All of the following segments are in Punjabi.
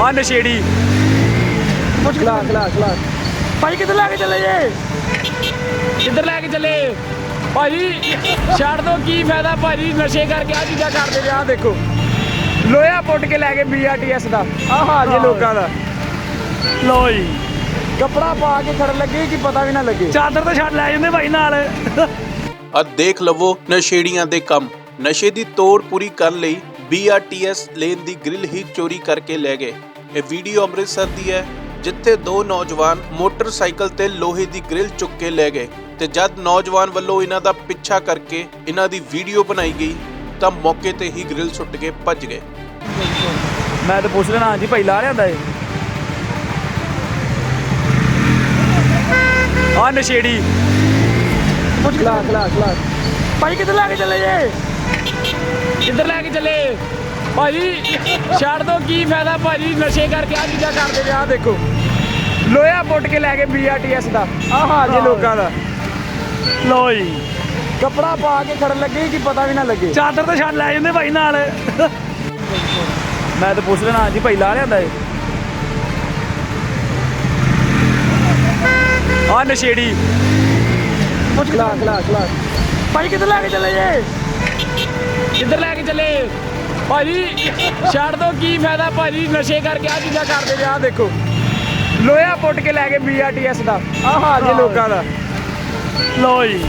ਆ ਨਸ਼ੇੜੀ। ਖਲਾ ਖਲਾ ਖਲਾ ਭਾਈ ਕਿੱਧਰ ਲੈ ਕੇ ਚੱਲੇ ਜੇ? ਕਿੱਧਰ ਲੈ ਕੇ ਚੱਲੇ? ਭਾਜੀ ਛੱਡ ਦੋ ਕੀ ਫਾਇਦਾ ਭਾਜੀ ਨਸ਼ੇ ਕਰਕੇ ਆ ਚੀਜ਼ਾਂ ਕਰਦੇ ਨੇ ਆ ਦੇਖੋ। ਲੋਹਾ ਪੁੱਟ ਕੇ ਲੈ ਕੇ ਬੀਆਰਟੀਐਸ ਦਾ। ਆ ਹਾਲ ਜੇ ਲੋਕਾਂ ਦਾ। ਲੋ ਜੀ। ਕੱਪੜਾ ਪਾ ਕੇ ਖੜਨ ਲੱਗੇ ਕਿ ਪਤਾ ਵੀ ਨਾ ਲੱਗੇ। ਚਾਦਰ ਤਾਂ ਛੱਡ ਲੈ ਜਾਂਦੇ ਭਾਈ ਨਾਲ। ਆ ਦੇਖ ਲਵੋ ਨਸ਼ੇੜੀਆਂ ਦੇ ਕੰਮ। ਨਸ਼ੇ ਦੀ ਤੋੜ ਪੂਰੀ ਕਰਨ ਲਈ ਬੀਆਰਟੀਐਸ ਲੇਨ ਦੀ ਗ੍ਰਿਲ ਹੀ ਚੋਰੀ ਕਰਕੇ ਲੈ ਗਏ। ਇਹ ਵੀਡੀਓ ਅੰਮ੍ਰਿਤਸਰ ਦੀ ਹੈ ਜਿੱਥੇ ਦੋ ਨੌਜਵਾਨ ਮੋਟਰਸਾਈਕਲ ਤੇ ਲੋਹੇ ਦੀ ਗ੍ਰਿਲ ਚੁੱਕ ਕੇ ਲੈ ਗਏ ਤੇ ਜਦ ਨੌਜਵਾਨ ਵੱਲੋਂ ਇਹਨਾਂ ਦਾ ਪਿੱਛਾ ਕਰਕੇ ਇਹਨਾਂ ਦੀ ਵੀਡੀਓ ਬਣਾਈ ਗਈ ਤਾਂ ਮੌਕੇ ਤੇ ਹੀ ਗ੍ਰਿਲ ਸੁੱਟ ਕੇ ਭੱਜ ਗਏ। ਮੈਂ ਤਾਂ ਪੁੱਛ ਲੈਣਾ ਹਾਂਜੀ ਭਾਈ ਲਾ ਲਿਆਂਦਾ ਏ ਆ ਨਸ਼ੇੜੀ। ਖਲਾ ਖਲਾ ਖਲਾ ਭਾਈ ਕਿੱਧਰ ਲੈ ਕੇ ਚੱਲੇ ਜੇ? ਕਿੱਧਰ ਲੈ ਕੇ ਚੱਲੇ। ਭਾਜੀ ਛੱਡ ਦੋ ਕੀ ਫਾਇਦਾ ਭਾਜੀ ਨਸ਼ੇ ਕਰਕੇ ਆ ਚੀਜ਼ਾਂ ਕਰਦੇ ਆ ਦੇਖੋ। ਲੋਹਾ ਪੁੱਟ ਕੇ ਲੈ ਕੇ ਬੀਆਰਟੀਐਸ ਦਾ ਆ ਹਾਲ ਜੇ ਲੋਕਾਂ ਦਾ। ਲੋ ਜੀ। ਕੱਪੜਾ ਪਾ ਕੇ ਖੜਨ ਲੱਗੇ ਕਿ ਪਤਾ ਵੀ ਨਾ ਲੱਗੇ। ਚਾਦਰ ਤਾਂ ਛੱਡ ਲੈ ਜਾਂਦੇ ਭਾਈ ਨਾਲ। ਮੈਂ ਤਾਂ ਪੁੱਛ ਲੈਣਾ ਹਾਂਜੀ ਭਾਈ ਲਾ ਲਿਆਂਦਾ ਏ ਆ ਨਸ਼ੇੜੀ। ਖਲਾ ਖਲਾ ਖਲਾ ਭਾਈ ਕਿੱਧਰ ਲੈ ਕੇ ਚੱਲੇ ਜੇ? ਕਿੱਧਰ ਲੈ ਕੇ ਚੱਲੇ। ਭਾਜੀ ਛੱਡ ਦੋ ਕੀ ਫਾਇਦਾ ਭਾਜੀ ਨਸ਼ੇ ਕਰਕੇ ਆ ਚੀਜ਼ਾਂ ਕਰਦੇ ਨੇ ਆ ਦੇਖੋ। ਲੋਹਾ ਪੁੱਟ ਕੇ ਲੈ ਕੇ ਬੀਆਰਟੀਐਸ ਦਾ ਆ ਹਾਲ ਜੇ ਲੋਕਾਂ ਦਾ। ਲੋ ਜੀ।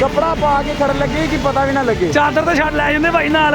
ਕੱਪੜਾ ਪਾ ਕੇ ਖੜਨ ਲੱਗੇ ਕਿ ਪਤਾ ਵੀ ਨਾ ਲੱਗੇ। ਚਾਦਰ ਤਾਂ ਛੱਡ ਲੈ ਜਾਂਦੇ ਭਾਈ ਨਾਲ।